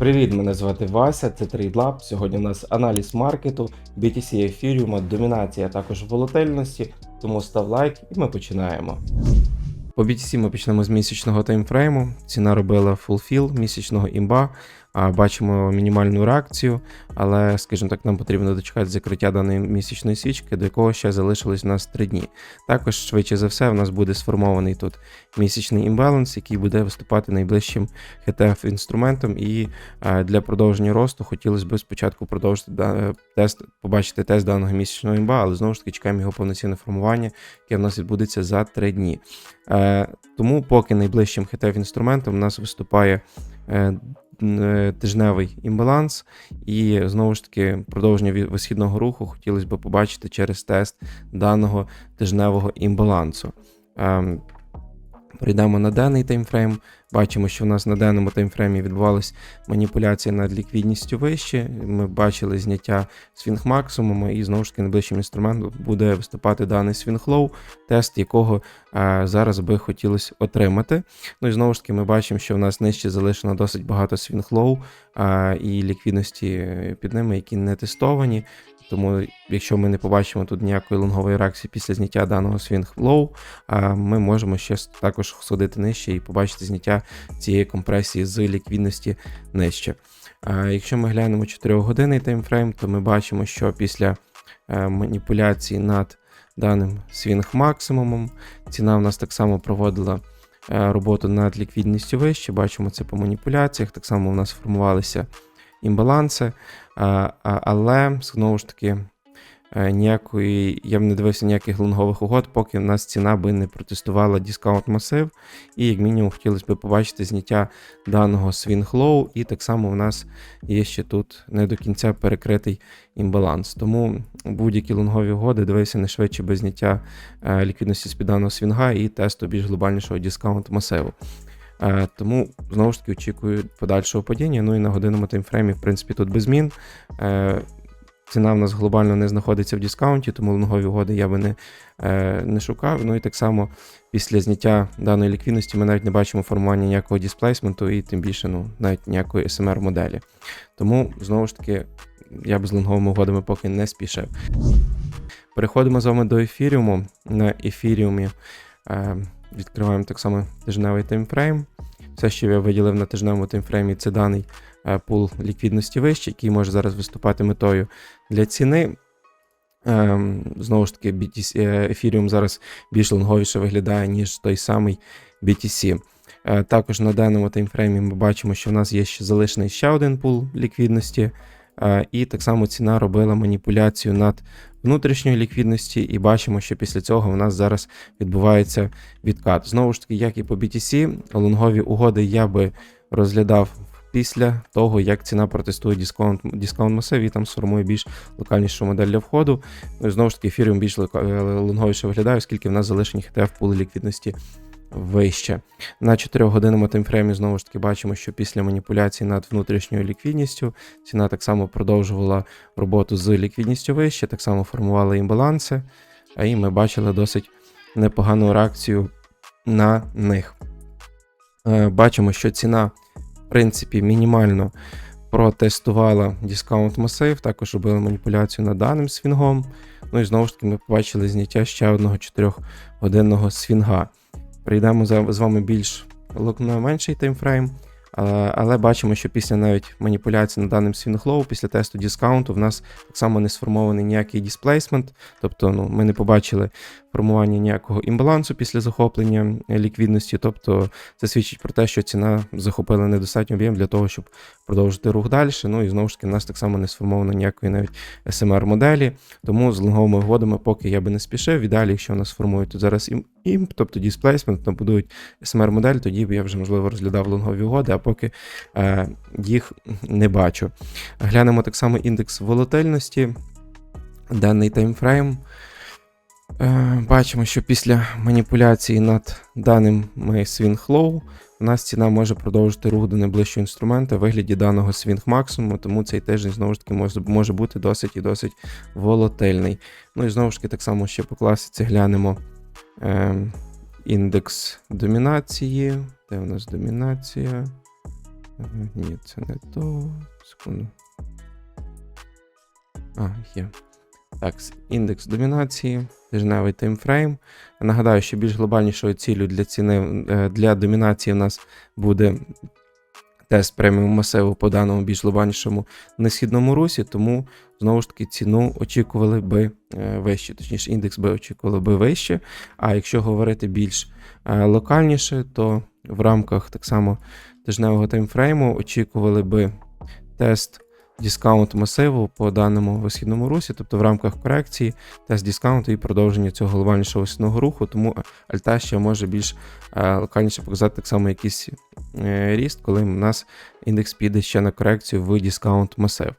Привіт, мене звати Вася, це TradeLab. Сьогодні у нас аналіз маркету, BTC ефіріума, домінація, а також волатильності. Тому став лайк і ми починаємо. По BTC ми почнемо з місячного таймфрейму. Ціна робила фулфіл місячного імба. Бачимо мінімальну реакцію, але, скажімо так, нам потрібно дочекати закриття даної місячної свічки, до якого ще залишилось у нас 3 дні. Також, швидше за все, в нас буде сформований тут місячний імбаланс, який буде виступати найближчим HTF інструментом. І е, для продовження росту хотілося б спочатку продовжити е, тест, побачити тест даного місячного імба, але знову ж таки чекаємо його повноцінне формування, яке в нас відбудеться за 3 дні. Е, Тому поки найближчим HTF інструментом у нас виступає. Е, Тижневий імбаланс, і знову ж таки продовження висхідного руху хотілося б побачити через тест даного тижневого імбалансу. Ем, Прийдемо на денний таймфрейм. Бачимо, що в нас на денному таймфреймі відбувалась маніпуляція над ліквідністю вище. Ми бачили зняття свінг максимуму, і знову ж таки найближчим інструментом буде виступати даний свінг лоу, тест якого е, зараз би хотілося отримати. Ну і знову ж таки, ми бачимо, що в нас нижче залишено досить багато свінг лоу е, і ліквідності під ними, які не тестовані. Тому, якщо ми не побачимо тут ніякої лонгової реакції після зняття даного свінг лоу, ми можемо ще також сходити нижче і побачити зняття цієї компресії з ліквідності нижче. Якщо ми глянемо 4-годинний таймфрейм, то ми бачимо, що після е, маніпуляції над даним свінг максимумом ціна в нас так само проводила е, роботу над ліквідністю вище. Бачимо це по маніпуляціях. Так само у нас формувалися імбаланси, але знову ж таки. Е, Ніякої, я б не дивився ніяких лонгових угод, поки в нас ціна би не протестувала дискаунт масив. І як мінімум хотілося б побачити зняття даного свінг лоу, і так само в нас є ще тут не до кінця перекритий імбаланс. Тому будь-які лонгові угоди дивився не швидше без зняття е, ліквідності з під даного свінга і тесту більш глобальнішого дискаунт масиву. Е, Тому знову ж таки очікую подальшого падіння. Ну і на годинному таймфреймі, в принципі, тут без змін. Ціна в нас глобально не знаходиться в дискаунті, тому лонгові угоди я би не, е, не шукав. Ну і так само після зняття даної ліквідності ми навіть не бачимо формування ніякого дисплейсменту і тим більше ну, навіть ніякої SMR моделі. Тому знову ж таки я б з лонговими угодами поки не спішив. Переходимо з вами до ефіріуму. На ефіріумі е, відкриваємо так само тижневий таймфрейм. Все, що я виділив на тижневому таймфреймі, це даний пул ліквідності вище, який може зараз виступати метою для ціни. Ем, знову ж таки, BTC, е, Ethereum зараз більш лонговіше виглядає, ніж той самий BTC. Е, Також на даному таймфреймі ми бачимо, що в нас є ще залишений ще один пул ліквідності, е, і так само ціна робила маніпуляцію над внутрішньою ліквідності, і бачимо, що після цього в нас зараз відбувається відкат. Знову ж таки, як і по BTC, лонгові угоди я би розглядав після того, як ціна протестує дискаунт, дискаунт масив і там сформує більш локальнішу модель для входу. Ну і знову ж таки, ефіріум більш е, лонговіше виглядає, оскільки в нас залишені HTF пули ліквідності вище. На 4-годинному таймфреймі знову ж таки бачимо, що після маніпуляцій над внутрішньою ліквідністю ціна так само продовжувала роботу з ліквідністю вище, так само формувала імбаланси, а і ми бачили досить непогану реакцію на них. Е, Бачимо, що ціна, принципі, мінімально протестувала Discount масив, також робила маніпуляцію над даним свінгом. Ну і знову ж таки ми побачили зняття ще одного 4-годинного свінга. Прийдемо з вами більш на менший таймфрейм. Але, бачимо, що після навіть маніпуляції над даним свінглоу, після тесту дискаунту, в нас так само не сформований ніякий дисплейсмент, тобто ну, ми не побачили формування ніякого імбалансу після захоплення е, ліквідності. Тобто це свідчить про те, що ціна захопила недостатньо об'єм для того, щоб продовжити рух далі. Ну і знову ж таки, в нас так само не сформовано ніякої навіть SMR моделі. Тому з лонговими угодами поки я би не спішив. І далі, якщо у нас формують тут зараз імп, тобто дисплейсмент, набудують SMR модель, тоді б я вже можливо розглядав лонгові угоди, а поки е, їх не бачу. Глянемо так само індекс волатильності, даний таймфрейм. Е, Бачимо, що після маніпуляції над даним свінг лоу у нас ціна може продовжити рух до найближчого інструмента в вигляді даного свінг максимуму, тому цей тиждень знову ж таки може, може бути досить і досить волатильний. Ну і знову ж таки, так само ще по класиці глянемо е, індекс домінації. Де у нас домінація? Ні, це не то. Секунду. А, є. Так, індекс домінації, тижневий таймфрейм. Нагадаю, що більш глобальнішою цілею для ціни е, для домінації в нас буде тест преміум масиву по даному більш глобальнішому несхідному русі, тому знову ж таки ціну очікували би е, вище, точніше, індекс би очікували би вище. А якщо говорити більш е, локальніше, то в рамках так само тижневого таймфрейму очікували би тест дискаунт масиву по даному висхідному русі, тобто в рамках корекції, тест дискаунту і продовження цього глобальнішого висхідного руху, тому альта ще може більш е, локальніше показати так само якийсь е, ріст, коли у нас індекс піде ще на корекцію в дискаунт масив.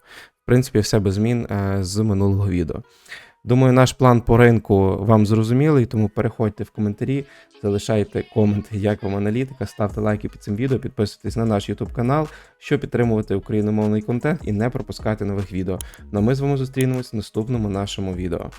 В принципі, все без змін е, з минулого відео. Думаю, наш план по ринку вам зрозумілий, тому переходьте в коментарі, залишайте коменти, як вам аналітика, ставте лайки під цим відео, підписуйтесь на наш YouTube канал, щоб підтримувати україномовний контент і не пропускати нових відео. Ну а ми з вами зустрінемось в наступному нашому відео.